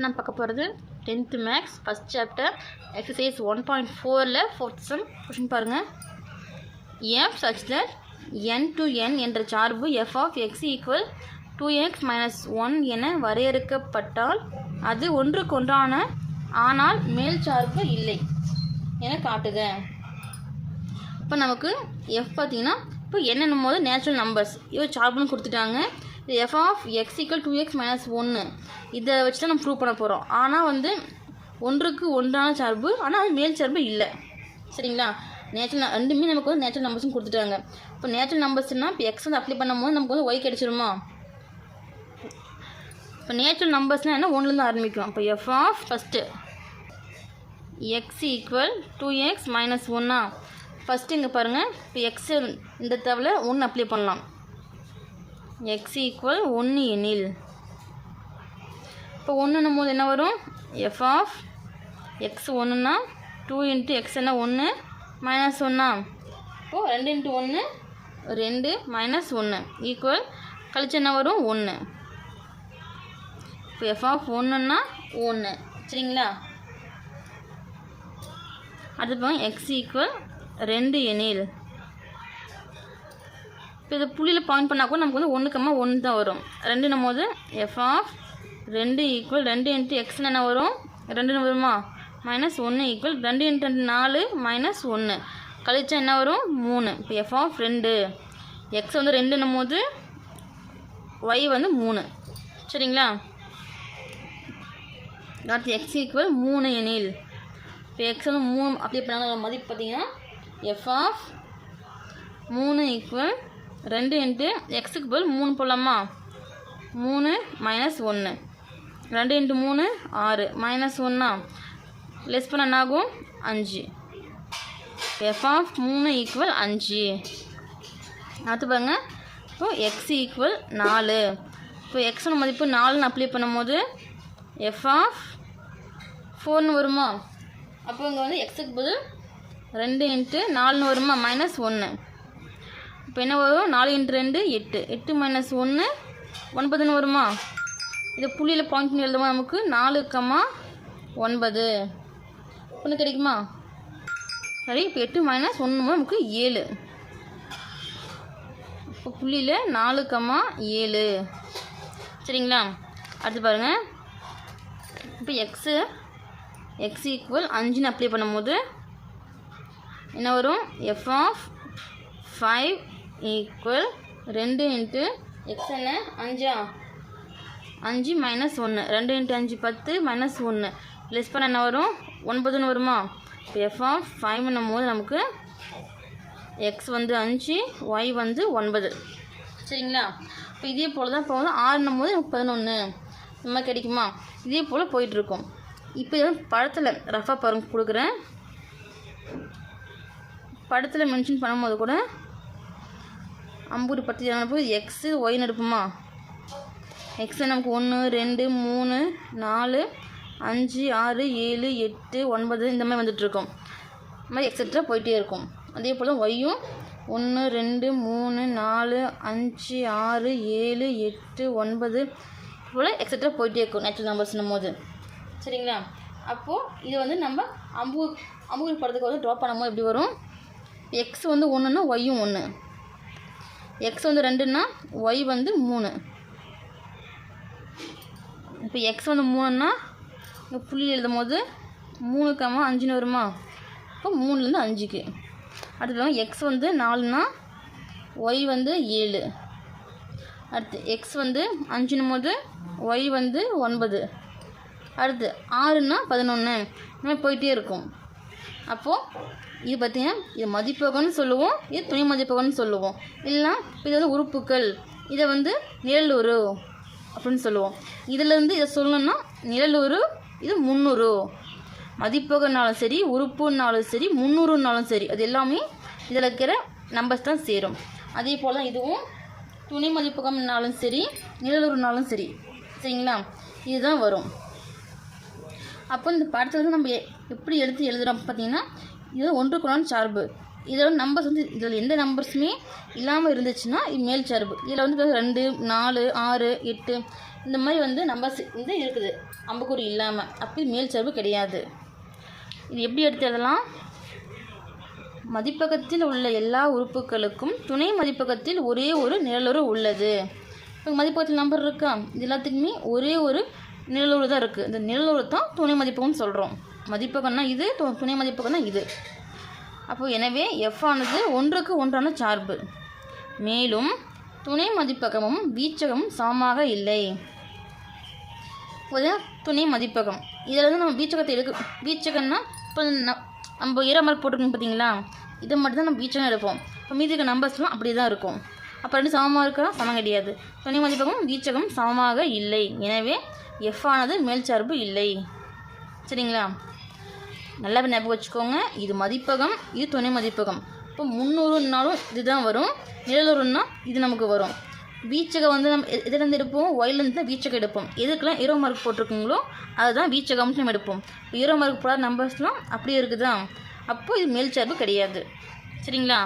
இப்போ நான் பார்க்க போகிறது tenth maths first chapter exercise one point ஃபோரில் ஃபோர்த் சம் கொஷின் பாருங்கள் F such that N to N என்ற சார்பு F of X equal to X minus one என வரையறுக்கப்பட்டால் அது ஒன்றுக்கொன்றான ஆனால் மேல் சார்பு இல்லை என காட்டுக. இப்போ நமக்கு எஃப் பார்த்தீங்கன்னா இப்போ என்னென்னும் போது நேச்சுரல் நம்பர்ஸ் இவ சார்புன்னு கொடுத்துட்டாங்க. F of X equal to X minus ஒன்று இதை வச்சு தான் நம்ம ப்ரூவ் பண்ண போகிறோம் ஆனால் வந்து ஒன்றுக்கு ஒன்றான சார்பு ஆனால் அது மேல் சார்பு இல்லை. சரிங்களா? நேச்சுரல் ரெண்டுமே நமக்கு வந்து நேச்சுரல் நம்பர்ஸும் கொடுத்துட்டாங்க. இப்போ நேச்சுரல் நம்பர்ஸ்னால் இப்போ எக்ஸ் வந்து அப்ளை பண்ணும்போது நமக்கு வந்து ஒய் கிடச்சிருமா? இப்போ நேச்சுரல் நம்பர்ஸ்னால் என்ன? ஒன்றுலேருந்து ஆரம்பிக்கும். இப்போ F of first X equal to X minus ஒன்னா ஃபஸ்ட்டு இங்கே பாருங்கள் இப்போ எக்ஸ் இந்த தவிர ஒன்று அப்ளை பண்ணலாம். எக்ஸ் ஈக்குவல் ஒன்று எனில். இப்போ ஒன்றுன்னும் போது என்ன வரும்? எஃப் ஆஃப் எக்ஸ் ஒன்றுனா டூ இன்ட்டு எக்ஸ் என்ன? ஒன்று மைனஸ் ஒன்றா இப்போது ரெண்டு இன்ட்டு ஒன்று ரெண்டு மைனஸ் ஒன்று ஈக்குவல் கழிச்சு என்ன வரும்? ஒன்று இப்போ எஃப் ஆஃப் ஒன்றுன்னா ஒன்று சரிங்களா? அடுத்து போக எக்ஸ் ஈக்குவல் ரெண்டு எனில். இப்போ இதை புள்ளியில் பாயிண்ட் பண்ணால் கூட நமக்கு வந்து ஒன்றுக்கம்மா ஒன்று தான் வரும். ரெண்டுன்னும் போது எஃப் ஆஃப் ரெண்டு ஈக்குவல் ரெண்டு இன்ட்டு எக்ஸ்னு என்ன வரும்? ரெண்டுன்னு வருமா? மைனஸ் ஒன்று ஈக்குவல் ரெண்டு இன்ட்டு நாலு மைனஸ் ஒன்று கழிச்சா என்ன வரும்? மூணு. இப்போ எஃப் ஆஃப் ரெண்டு. எக்ஸ் வந்து ரெண்டுன்னும் போது ஒய் வந்து மூணு. சரிங்களா? அடுத்து எக்ஸ் ஈக்குவல் மூணு எனில். இப்போ எக்ஸ் வந்து மூணு அப்படி பண்ணாங்க மதிப்பு பார்த்தீங்கன்னா எஃப் ஆஃப் மூணு ஈக்குவல் ரெண்டு இன்ட்டு எக்ஸுக்கு பதில் மூணு போடலாமா? மூணு மைனஸ் ஒன்று ரெண்டு இன்ட்டு மூணு ஆறு. மைனஸ் ஒன்றா லெஸ் பண்ண என்னாகும் அஞ்சு. எஃப் ஆஃப் மூணு ஈக்குவல் அஞ்சு. அடுத்து பாருங்க. இப்போ எக்ஸ் ஈக்குவல் நாலு. இப்போ எக்ஸோட மதிப்பு நாலுன்னு அப்ளை பண்ணும்போது எஃப் ஆஃப் ஃபோர்னு வருமா? அப்போ இங்கே வந்து எக்ஸுக்கு பதில் ரெண்டு இன்ட்டு நாலுன்னு வருமா? மைனஸ் ஒன்று அப்போ என்ன வரும்? நாலு இன்ட்டு ரெண்டு எட்டு. எட்டு மைனஸ் ஒன்று ஒன்பதுன்னு வருமா? இது புள்ளியில் பாயிண்ட் எழுதுமா நமக்கு? நாலு கம்மா ஒன்பது. ஒன்று கிடைக்குமா? சரி இப்போ எட்டு மைனஸ் ஒன்று நமக்கு ஏழு. இப்போ புள்ளியில் நாலு கம்மா ஏழு. சரிங்களா? அடுத்து பாருங்கள் இப்போ எக்ஸு எக்ஸ் ஈக்குவல் அஞ்சுன்னு அப்ளை பண்ணும்போது என்ன வரும்? எஃப் ஆஃப் ஃபைவ் ஈக்குவல் ரெண்டு இன்ட்டு எக்ஸ் என்ன? அஞ்சா? அஞ்சு மைனஸ் ஒன்று ரெண்டு இன்ட்டு அஞ்சு பத்து மைனஸ் ஒன்று லெஸ் பண்ண என்ன வரும்? ஒன்பதுன்னு வருமா? இப்போ எஃப் ஆஃப் ஃபைவ்னும் போது நமக்கு எக்ஸ் வந்து அஞ்சு ஒய் வந்து ஒன்பது. சரிங்களா? இப்போ இதே போல் தான் இப்போ வந்து ஆறுனும் போது நமக்கு பதினொன்று இந்த மாதிரி கிடைக்குமா? இதே போல் போயிட்டுருக்கும். இப்போ இது படத்தில் ரஃபாக பாருங்க கொடுக்குறேன். படத்தில் மென்ஷன் பண்ணும்போது கூட அம்பூரி பத்து போய் எக்ஸு ஒய் எடுப்போமா? எக்ஸ் நமக்கு ஒன்று ரெண்டு மூணு நாலு அஞ்சு ஆறு ஏழு எட்டு ஒன்பது இந்த மாதிரி வந்துட்டுருக்கும். இந்த மாதிரி எக்ஸட்ரா போயிட்டே இருக்கும். அதே போல் ஒய்யும் ஒன்று ரெண்டு மூணு நாலு அஞ்சு ஆறு ஏழு எட்டு ஒன்பது போல் எக்ஸட்ரா போயிட்டே இருக்கும் நேச்சுரல் நம்பர்ஸ்னும் போது. சரிங்களா? அப்போது இது வந்து நம்ம அம்பூர் அம்பூர் படத்துக்கு வந்து ட்ராப் பண்ணும்போது எப்படி வரும்? எக்ஸ் வந்து ஒன்றுன்னா ஒய்யும் ஒன்று எக்ஸ் வந்து ரெண்டுன்னா ஒய் வந்து மூணு. இப்போ எக்ஸ் வந்து மூணுன்னா இங்கே புள்ளி எழுதும் போது மூணு கம்மா அஞ்சுன்னு வருமா? இப்போ மூணுலேருந்து அஞ்சுக்கு. அடுத்து எக்ஸ் வந்து நாலுனா ஒய் வந்து ஏழு. அடுத்து எக்ஸ் வந்து அஞ்சுன்னும் போது ஒய் வந்து ஒன்பது. அடுத்து ஆறுனா பதினொன்று இந்த மாதிரி போயிட்டே இருக்கும். அப்போது இது பார்த்தீங்கன்னா இது மதிப்பகம்னு சொல்லுவோம் இது துணை மதிப்பகம்னு சொல்லுவோம். இல்லைனா இது வந்து உறுப்புக்கள் இதை வந்து நிழலுரு அப்படின்னு சொல்லுவோம். இதிலேருந்து இதை சொல்லணும்னா நிழலுரு இது முந்நூறு மதிப்பகனாலும் சரி உறுப்புனாலும் சரி முந்நூறுனாலும் சரி அது எல்லாமே இதில் இருக்கிற நம்பர்ஸ் தான் சேரும். அதே போல் தான் இதுவும் துணை மதிப்பகம்னாலும் சரி நிழலுருனாலும் சரி. சரிங்களா? இதுதான் வரும். அப்போ இந்த படத்தில் வந்து நம்ம எ- எப்படி எடுத்து எழுதுகிறோம் பார்த்தீங்கன்னா இது ஒன்றுக்குள்ளான சார்பு. இதோட நம்பர்ஸ் வந்து இதில் எந்த நம்பர்ஸுமே இல்லாமல் இருந்துச்சுன்னா இது மேல் சார்பு. இதில் வந்து ரெண்டு நாலு ஆறு எட்டு இந்த மாதிரி வந்து நம்பர்ஸ் வந்து இருக்குது. அம்புக்குறி இல்லாமல் அப்படி மேல் சார்பு கிடையாது. இது எப்படி எடுத்து எழுதலாம்? மதிப்பகத்தில் உள்ள எல்லா உறுப்புகளுக்கும் துணை மதிப்பகத்தில் ஒரே ஒரு நிழலுறு உள்ளது. இப்போ மதிப்பகத்தில் நம்பர் இருக்கா? இது எல்லாத்துக்குமே ஒரே ஒரு நிழலூர் தான் இருக்குது இந்த நிழலூர் தான் துணை மதிப்பகம்னு சொல்கிறோம் மதிப்பகம்னா இது து- துணை மதிப்பகம்னா இது. அப்போ எனவே எஃப் ஆனது ஒன்றுக்கு ஒன்றான சார்பு. மேலும் துணை மதிப்பகமும் வீச்சகமும் சமமாக இல்லை. ஒரு துணை மதிப்பகம். இதில் வந்து நம்ம வீச்சகத்தை எடுக்க வீச்சகம்னா இப்போ நம்ம இர மார்க் போட்டிருக்கோம் பார்த்தீங்களா இதை மட்டும் தான் நம்ம வீச்சகம் எடுப்போம். இப்போ மீதி இருக்க நம்பர்ஸ்லாம் அப்படி தான் இருக்கும். அப்போ ரெண்டு சமமாக இருக்கிறோம் சமம் கிடையாது. துணை மதிப்பகம் வீச்சகம் சமமாக இல்லை. எனவே எஃப் ஆனது மேல் சார்பு இல்லை. சரிங்களா? நல்லா ஞாபகம் வச்சுக்கோங்க. இது மதிப்பகம் இது துணை மதிப்பகம். இப்போ முந்நூறுனாலும் இதுதான் வரும். நிழலுறுன்னா இது நமக்கு வரும். வீச்சகம் வந்து நம்ம எதுலேருந்து எடுப்போம்? ஒயிலேருந்து தான் வீச்சகம் எடுப்போம். எதுக்கெல்லாம் ஈரோ மார்க் போட்டிருக்கீங்களோ அதுதான் வீச்சகம்னு நம்ம எடுப்போம். ஈரோ மார்க் போடாத நம்பர்ஸ்லாம் அப்படியே இருக்குதா அப்போது இது மேல் சார்பு கிடையாது. சரிங்களா?